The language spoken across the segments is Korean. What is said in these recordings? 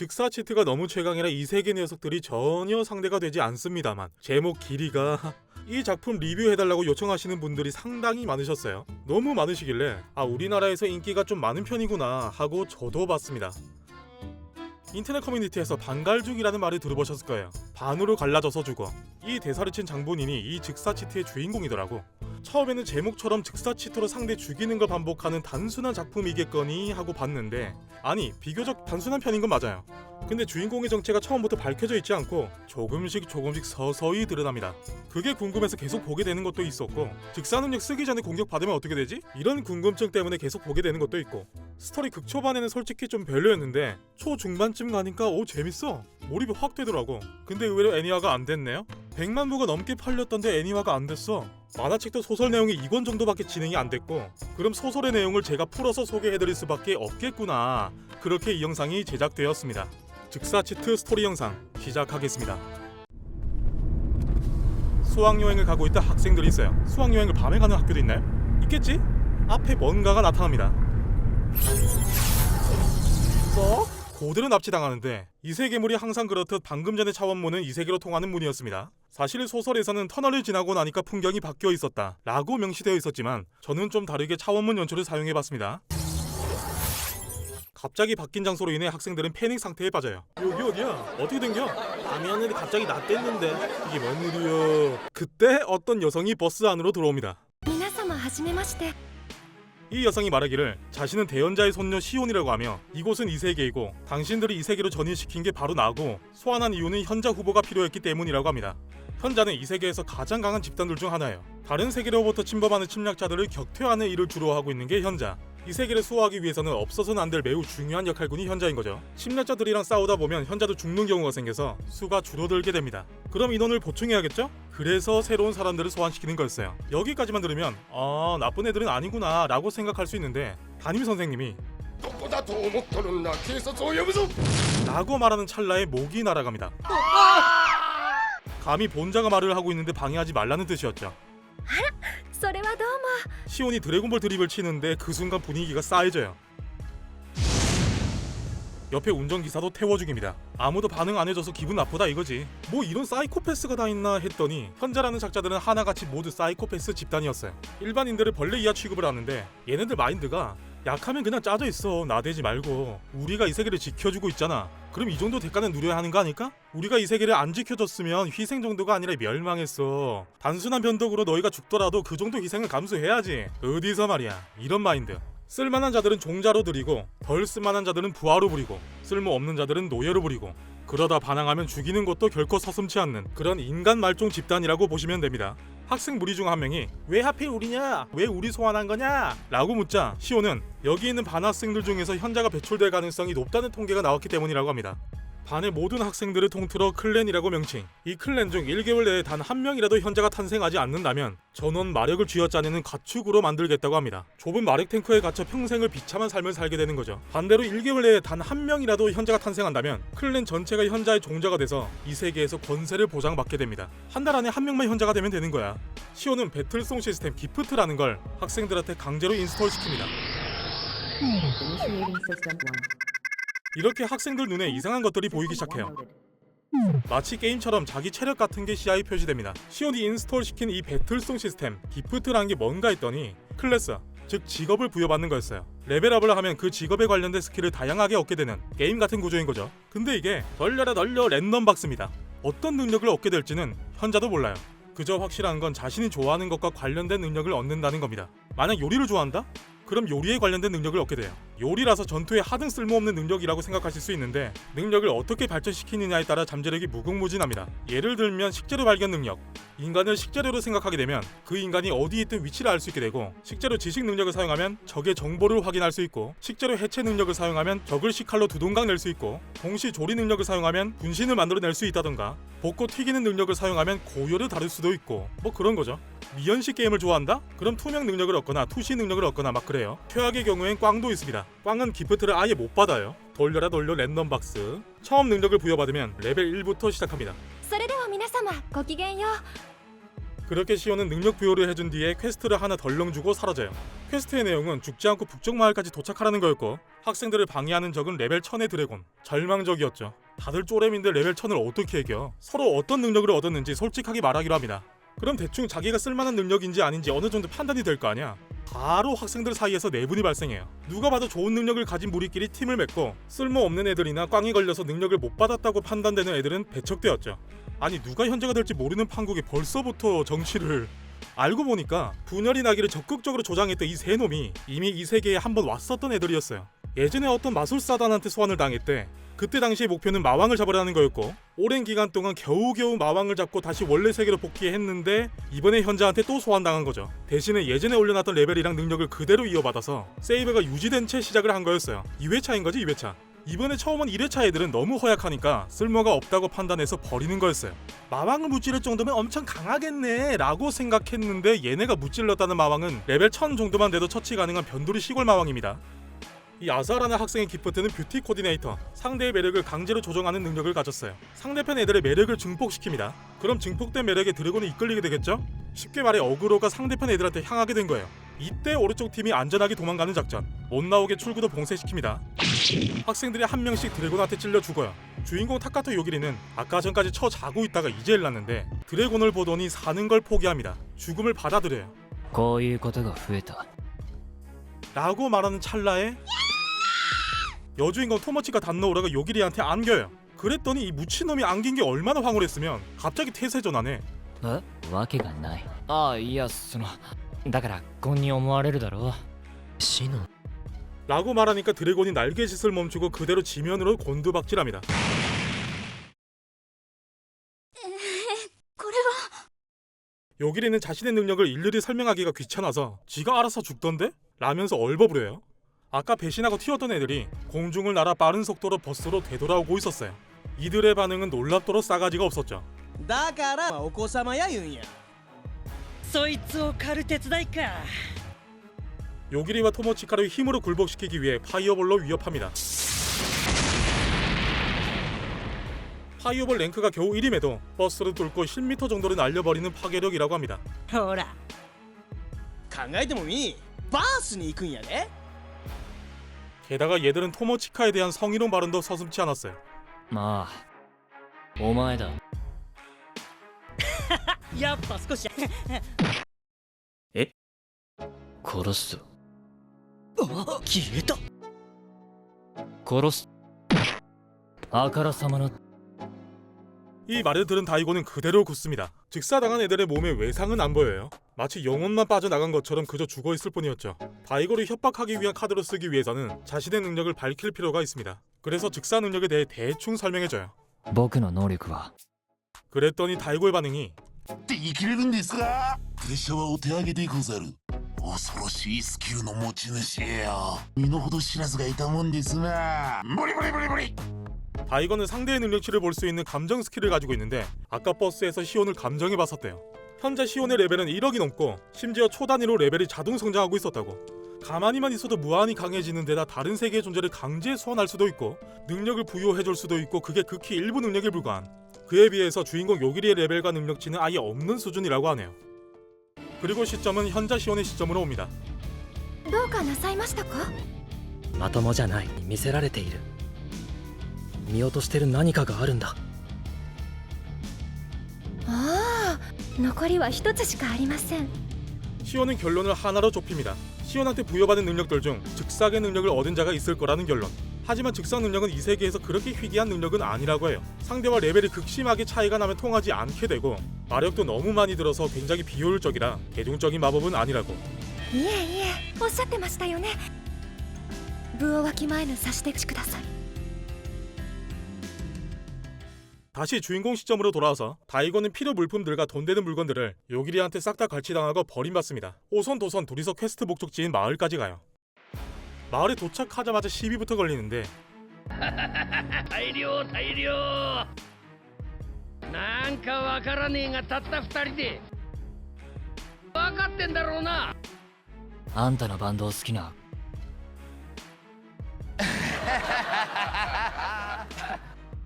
즉사 치트가 너무 최강이라 이 세계 녀석들이 전혀 상대가 되지 않습니다만 제목 길이가 이 작품 리뷰해달라고 요청하시는 분들이 상당히 많으셨어요. 너무 많으시길래 아 우리나라에서 인기가 좀 많은 편이구나 하고 저도 봤습니다. 인터넷 커뮤니티에서 반갈죽이라는 말을 들어보셨을 거예요. 반으로 갈라져서 죽어. 이 대사를 친 장본인이 이 즉사 치트의 주인공이더라고. 처음에는 제목처럼 즉사 치트로 상대 죽이는 걸 반복하는 단순한 작품이겠거니 하고 봤는데 아니 비교적 단순한 편인 건 맞아요. 근데 주인공의 정체가 처음부터 밝혀져 있지 않고 조금씩 조금씩 서서히 드러납니다. 그게 궁금해서 계속 보게 되는 것도 있었고 즉사 능력 쓰기 전에 공격 받으면 어떻게 되지? 이런 궁금증 때문에 계속 보게 되는 것도 있고 스토리 극초반에는 솔직히 좀 별로였는데 초중반쯤 가니까 오 재밌어 몰입이 확 되더라고 근데 의외로 애니화가 안 됐네요 100만 부가 넘게 팔렸던데 애니화가 안 됐어 만화책도 소설 내용이 이권 정도밖에 진행이 안 됐고 그럼 소설의 내용을 제가 풀어서 소개해드릴 수밖에 없겠구나 그렇게 이 영상이 제작되었습니다 즉사 치트 스토리 영상 시작하겠습니다 수학여행을 가고 있다 학생들이 있어요 수학여행을 밤에 가는 학교도 있나요? 있겠지? 앞에 뭔가가 나타납니다 뭐? 고대로 납치당하는데 이 세계물이 항상 그렇듯 방금 전에 차원문은 이 세계로 통하는 문이었습니다. 사실 소설에서는 터널을 지나고 나니까 풍경이 바뀌어 있었다 라고 명시되어 있었지만 저는 좀 다르게 차원문 연출을 사용해봤습니다. 갑자기 바뀐 장소로 인해 학생들은 패닉 상태에 빠져요. 여기 어디야? 어떻게 된겨? 밤이 하늘이 갑자기 낮댔는데 이게 뭔 일이야? 그때 어떤 여성이 버스 안으로 들어옵니다. 皆様はじめまして 이 여성이 말하기를 자신은 대연자의 손녀 시온이라고 하며 이곳은 이 세계이고 당신들이 이 세계로 전인시킨 게 바로 나고 소환한 이유는 현자 후보가 필요했기 때문이라고 합니다. 현자는 이 세계에서 가장 강한 집단들 중 하나예요. 다른 세계로부터 침범하는 침략자들을 격퇴하는 일을 주로 하고 있는 게 현자. 이 세계를 수호하기 위해서는 없어서는 안 될 매우 중요한 역할군이 현자인 거죠. 침략자들이랑 싸우다 보면 현자도 죽는 경우가 생겨서 수가 줄어들게 됩니다. 그럼 인원을 보충해야겠죠? 그래서 새로운 사람들을 소환시키는 거였어요. 여기까지만 들으면 아 나쁜 애들은 아니구나 라고 생각할 수 있는데 담임 선생님이 라고 말하는 찰나에 목이 날아갑니다. 감히 본자가 말을 하고 있는데 방해하지 말라는 뜻이었죠. 다다마 시온이 드래곤볼 드립을 치는데 그 순간 분위기가 싸해져요. 옆에 운전기사도 태워 죽입니다. 아무도 반응 안 해줘서 기분 나쁘다 이거지. 뭐 이런 사이코패스가 다 있나 했더니 현자라는 작자들은 하나같이 모두 사이코패스 집단이었어요. 일반인들을 벌레 이하 취급을 하는데 얘네들 마인드가 약하면 그냥 짜져 있어. 나대지 말고. 우리가 이 세계를 지켜주고 있잖아. 그럼 이 정도 대가는 누려야 하는 거 아닐까? 우리가 이 세계를 안 지켜줬으면 희생 정도가 아니라 멸망했어. 단순한 변덕으로 너희가 죽더라도 그 정도 희생을 감수해야지. 어디서 말이야? 이런 마인드. 쓸만한 자들은 종자로 드리고 덜 쓸만한 자들은 부하로 부리고 쓸모없는 자들은 노예로 부리고 그러다 반항하면 죽이는 것도 결코 서슴지 않는 그런 인간 말종 집단이라고 보시면 됩니다. 학생 무리 중 한 명이 왜 하필 우리냐? 왜 우리 소환한 거냐? 라고 묻자 시오는 여기 있는 반 학생들 중에서 현자가 배출될 가능성이 높다는 통계가 나왔기 때문이라고 합니다. 반의 모든 학생들을 통틀어 클랜이라고 명칭. 이 클랜 중 1개월 내에 단 한 명이라도 현자가 탄생하지 않는다면 전원 마력을 쥐어짜내는 가축으로 만들겠다고 합니다. 좁은 마력 탱크에 갇혀 평생을 비참한 삶을 살게 되는 거죠. 반대로 1개월 내에 단 한 명이라도 현자가 탄생한다면 클랜 전체가 현자의 종자가 돼서 이 세계에서 권세를 보장받게 됩니다. 한 달 안에 한 명만 현자가 되면 되는 거야. 시오는 배틀송 시스템 기프트라는 걸 학생들한테 강제로 인스톨 시킵니다. 이렇게 학생들 눈에 이상한 것들이 보이기 시작해요. 마치 게임처럼 자기 체력 같은 게 시야에 표시됩니다. 시온이 인스톨 시킨 이 배틀송 시스템 기프트라는 게 뭔가 했더니 클래스 즉 직업을 부여받는 거였어요. 레벨업을 하면 그 직업에 관련된 스킬을 다양하게 얻게 되는 게임 같은 구조인 거죠. 근데 이게 널려라 널려 랜덤 박스입니다. 어떤 능력을 얻게 될지는 현자도 몰라요. 그저 확실한 건 자신이 좋아하는 것과 관련된 능력을 얻는다는 겁니다. 만약 요리를 좋아한다? 그럼 요리에 관련된 능력을 얻게 돼요. 요리라서 전투에 하등 쓸모없는 능력이라고 생각하실 수 있는데 능력을 어떻게 발전시키느냐에 따라 잠재력이 무궁무진합니다. 예를 들면 식재료 발견 능력. 인간을 식재료로 생각하게 되면 그 인간이 어디에 있든 위치를 알 수 있게 되고 식재료 지식 능력을 사용하면 적의 정보를 확인할 수 있고 식재료 해체 능력을 사용하면 적을 식칼로 두동강 낼 수 있고 동시 조리 능력을 사용하면 분신을 만들어낼 수 있다던가 볶고 튀기는 능력을 사용하면 고열을 다룰 수도 있고 뭐 그런 거죠. 미연식 게임을 좋아한다? 그럼 투명 능력을 얻거나 투시 능력을 얻거나 막 그래요. 최악의 경우엔 꽝도 있습니다. 꽝은 기프트를 아예 못 받아요. 돌려라 돌려 랜덤 박스. 처음 능력을 부여받으면 레벨 1부터 시작합니다. それでは皆様ごきげんよう 그렇게 시온은 능력 부여를 해준 뒤에 퀘스트를 하나 덜렁 주고 사라져요. 퀘스트의 내용은 죽지 않고 북쪽 마을까지 도착하라는 거였고 학생들을 방해하는 적은 레벨 1000의 드래곤. 절망적이었죠. 다들 쪼렘인데 레벨 1000을 어떻게 이겨? 서로 어떤 능력을 얻었는지 솔직하게 말하기로 합니다. 그럼 대충 자기가 쓸만한 능력인지 아닌지 어느 정도 판단이 될 거 아니야. 바로 학생들 사이에서 내분이 발생해요. 누가 봐도 좋은 능력을 가진 무리끼리 팀을 맺고 쓸모없는 애들이나 꽝이 걸려서 능력을 못 받았다고 판단되는 애들은 배척되었죠. 아니 누가 현재가 될지 모르는 판국이 벌써부터 정치를 알고 보니까 분열이 나기를 적극적으로 조장했던 이 세 놈이 이미 이 세계에 한 번 왔었던 애들이었어요. 예전에 어떤 마술사단한테 소환을 당했대. 그때 당시의 목표는 마왕을 잡으라는 거였고 오랜 기간 동안 겨우겨우 마왕을 잡고 다시 원래 세계로 복귀했는데 이번에 현자한테 또 소환당한 거죠. 대신에 예전에 올려놨던 레벨이랑 능력을 그대로 이어받아서 세이브가 유지된 채 시작을 한 거였어요. 2회차인 거지 2회차. 이번에 처음 온 1회차 애들은 너무 허약하니까 쓸모가 없다고 판단해서 버리는 거였어요. 마왕을 무찌를 정도면 엄청 강하겠네 라고 생각했는데 얘네가 무찔렀다는 마왕은 레벨 1000 정도만 돼도 처치 가능한 변두리 시골 마왕입니다. 이 아사라는 학생의 기프트는 뷰티 코디네이터, 상대의 매력을 강제로 조정하는 능력을 가졌어요. 상대편 애들의 매력을 증폭시킵니다. 그럼 증폭된 매력에 드래곤을 이끌리게 되겠죠? 쉽게 말해 어그로가 상대편 애들한테 향하게 된 거예요. 이때 오른쪽 팀이 안전하게 도망가는 작전. 못 나오게 출구도 봉쇄시킵니다. 학생들이 한 명씩 드래곤한테 찔려 죽어요. 주인공 타카토 요기리는 아까 전까지 쳐 자고 있다가 이제 일났는데 드래곤을 보더니 사는 걸 포기합니다. 죽음을 받아들여요. 거의 거다가 후회다. 라고 말하는 찰나에 여주인공 토모치가 단노우라가 요기리한테 안겨요. 그랬더니 이 무친놈이 안긴 게 얼마나 황홀했으면 갑자기 태세 전환해. えわけがないああいやそのだからこんに思われるだろう死の 라고 말하니까 드래곤이 날개짓을 멈추고 그대로 지면으로 곤두박질합니다. これは 요기리는 자신의 능력을 일일이 설명하기가 귀찮아서 지가 알아서 죽던데? 라면서 얼버무려요. 아까 배신하고 튀었던 애들이 공중을 날아 빠른 속도로 버스로 되돌아오고 있었어요. 이들의 반응은 놀랍도록 싸가지가 없었죠. だからお子様や言うんやそいつを狩る手伝いか 요기리와 토모치카를 힘으로 굴복시키기 위해 파이어볼로 위협합니다. 파이어볼 랭크가 겨우 1임에도 버스를 뚫고 10m 정도를 날려버리는 파괴력이라고 합니다. ほら考えてもみいバースに行くんやで 게다가 얘들은 토모치카에 대한 성희롱 발언도 서슴지 않았어요. まあお前だやっぱ少し殺すぞ消えた殺すあからさまな 이 말을 들은 다이고는 그대로 굳습니다. 즉사당한 애들의 몸에 외상은 안 보여요. 마치 영혼만 빠져나간 것처럼 그저 죽어 있을 뿐이었죠. 다이고를 협박하기 위한 카드로 쓰기 위해서는 자신의 능력을 밝힐 필요가 있습니다. 그래서 즉사 능력에 대해 대충 설명해줘요. 僕の能力は 그랬더니 다이고의 반응이 って言い切れるんですかプレッシャーはお手上げでござる恐ろしいスキルの持ち主よ身の程知らずがいたもんですな無理無理無理無理 다이거는 상대의 능력치를 볼 수 있는 감정 스킬을 가지고 있는데 아까 버스에서 시온을 감정해봤었대요. 현재 시온의 레벨은 1억이 넘고 심지어 초 단위로 레벨이 자동 성장하고 있었다고. 가만히만 있어도 무한히 강해지는 데다 다른 세계의 존재를 강제 소환할 수도 있고 능력을 부여해줄 수도 있고 그게 극히 일부 능력에 불과한 그에 비해서 주인공 요기리의 레벨과 능력치는 아예 없는 수준이라고 하네요. 그리고 시점은 현자 시온의 시점으로 옵니다. どうかなさいましたかまともじゃない見せられている見落としてる何かがあるんだああ 残りは一つしかありません 시온은 결론을 하나로 좁힙니다. 시온한테 부여받은 능력들 중 즉사의 능력을 얻은 자가 있을 거라는 결론. 하지만 즉사 능력은 이 세계에서 그렇게 희귀한 능력은 아니라고 해요. 상대와 레벨이 극심하게 차이가 나면 통하지 않게 되고 마력도 너무 많이 들어서 굉장히 비효율적이라 대중적인 마법은 아니라고. いえいえおっしゃってましたよね部をわきまえぬ差し出口ください 다시 주인공 시점으로 돌아와서 다이거는 필요 물품들과 돈 되는 물건들을 요기리한테 싹 다 갈취당하고 버림받습니다. 오손도손 둘이서 퀘스트 목적지인 마을까지 가요. 마을에 도착하자마자 시비부터 걸리는데 大量大量なんかわからねえがたった二人で分かってんだろうなあんたのバンドを好きな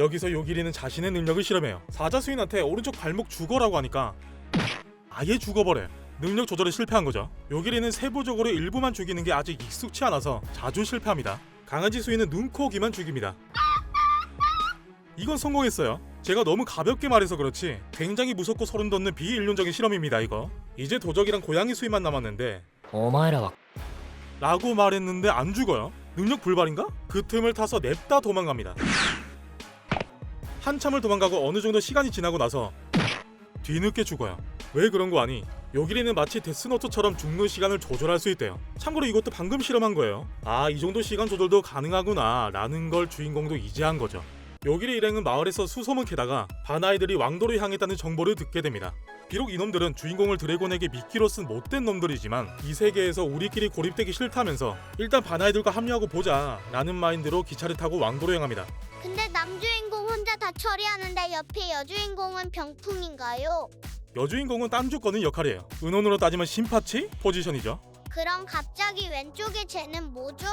여기서 요기리는 자신의 능력을 실험해요. 사자수인한테 오른쪽 발목 죽어라고 하니까 아예 죽어버려. 능력 조절에 실패한 거죠. 요기리는 세부적으로 일부만 죽이는 게 아직 익숙치 않아서 자주 실패합니다. 강아지 수인은 눈, 코, 귀만 죽입니다. 이건 성공했어요. 제가 너무 가볍게 말해서 그렇지 굉장히 무섭고 소름 돋는 비인륜적인 실험입니다 이거. 이제 도적이랑 고양이 수인만 남았는데 오마이라 라고 말했는데 안 죽어요. 능력 불발인가? 그 틈을 타서 냅다 도망갑니다. 한참을 도망가고 어느 정도 시간이 지나고 나서 뒤늦게 죽어요. 왜 그런 거 아니? 요기리는 마치 데스노트처럼 죽는 시간을 조절할 수 있대요. 참고로 이것도 방금 실험한 거예요. 아, 이 정도 시간 조절도 가능하구나 라는 걸 주인공도 이제 한 거죠. 요기리 일행은 마을에서 수소문 캐다가 바나이들이 왕도를 향했다는 정보를 듣게 됩니다. 비록 이놈들은 주인공을 드래곤에게 미끼로 쓴 못된 놈들이지만 이 세계에서 우리끼리 고립되기 싫다면서 일단 바나이들과 합류하고 보자 라는 마인드로 기차를 타고 왕도로 향합니다. 근데 남주인공 혼자 다 처리하는데 옆에 여주인공은 병풍인가요? 여주인공은 딴주 거는 역할이에요. 은혼으로 따지면 심파치 포지션이죠. 그럼 갑자기 왼쪽에 쟤는 뭐죠?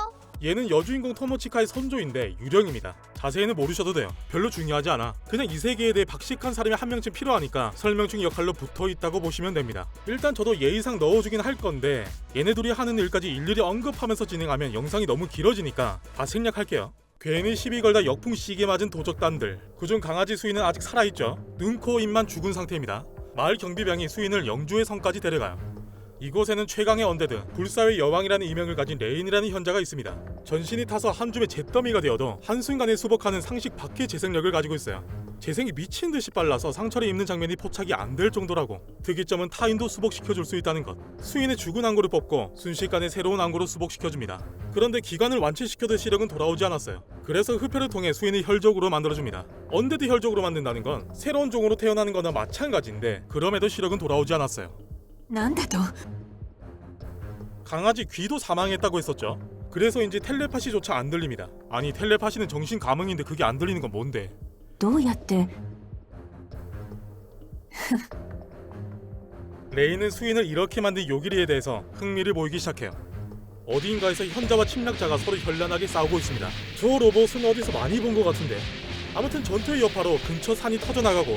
얘는 여주인공 토모치카의 선조인데 유령입니다. 자세히는 모르셔도 돼요. 별로 중요하지 않아. 그냥 이 세계에 대해 박식한 사람이 한 명쯤 필요하니까 설명충 역할로 붙어 있다고 보시면 됩니다. 일단 저도 예의상 넣어주긴 할 건데 얘네 둘이 하는 일까지 일일이 언급하면서 진행하면 영상이 너무 길어지니까 다 생략할게요. 괜히 시비 걸다 역풍 시게 맞은 도적단들. 그중 강아지 수인은 아직 살아있죠. 눈, 코, 입만 죽은 상태입니다. 마을 경비병이 수인을 영주의 성까지 데려가요. 이곳에는 최강의 언데드, 불사의 여왕이라는 이명을 가진 레인이라는 현자가 있습니다. 전신이 타서 한 줌의 잿더미가 되어도 한순간에 수복하는 상식 밖의 재생력을 가지고 있어요. 재생이 미친 듯이 빨라서 상처를 입는 장면이 포착이 안 될 정도라고. 특이점은 타인도 수복시켜줄 수 있다는 것. 수인의 죽은 앙고를 뽑고 순식간에 새로운 앙고로 수복시켜줍니다. 그런데 기관을 완치시켜도 시력은 돌아오지 않았어요. 그래서 흡혈을 통해 수인의 혈족으로 만들어줍니다. 언데드 혈족으로 만든다는 건 새로운 종으로 태어나는 거나 마찬가지인데 그럼에도 시력은 돌아오지 않았어요. なんだと 강아지 귀도 사망했다고 했었죠. 그래서인지 텔레파시조차 안 들립니다. 아니 텔레파시는 정신 감흥인데 그게 안 들리는 건 뭔데? どうやって 레이는 수인을 이렇게 만든 요기리에 대해서 흥미를 보이기 시작해요. 어디인가에서 현자와 침략자가 서로 현란하게 싸우고 있습니다. 저 로봇은 어디서 많이 본 것 같은데. 아무튼 전투의 여파로 근처 산이 터져나가고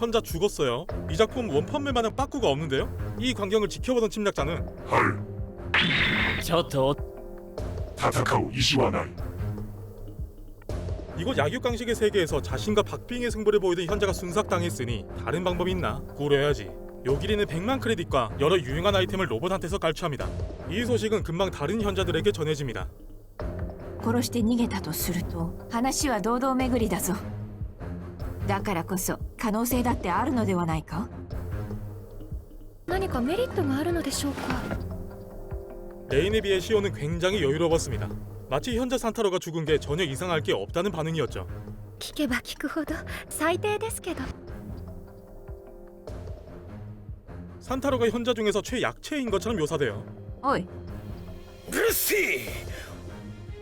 현자 죽었어요. 이 작품 원판매만한 빠꾸가 없는데요? 이 광경을 지켜보던 침략자는 ちょっと戦う意志はない 이곳 약육강식의 세계에서 자신과 박빙의 승부를 보이던 현자가 순삭당했으니 다른 방법이 있나? 꾸려야지. 요기리는 100만 크레딧과 여러 유용한 아이템을 로봇한테서 갈취합니다. 이 소식은 금방 다른 현자들에게 전해집니다. 殺して逃げたとすると話は堂々巡りだぞだからこそ 可能性だってあるのではないか何かメリットがあるのでしょうか 레인에 비해 시오는 굉장히 여유로웠습니다. 마치 현자 산타로가 죽은 게 전혀 이상할 게 없다는 반응이었죠. 聞けば聞くほど最低ですけど 산타로가 현자 중에서 최약체인 것처럼 묘사돼요. おいうるせえ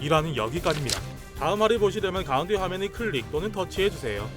이라는 여기까지입니다. 다음 화를 보시려면 가운데 화면의 클릭 또는 터치해주세요.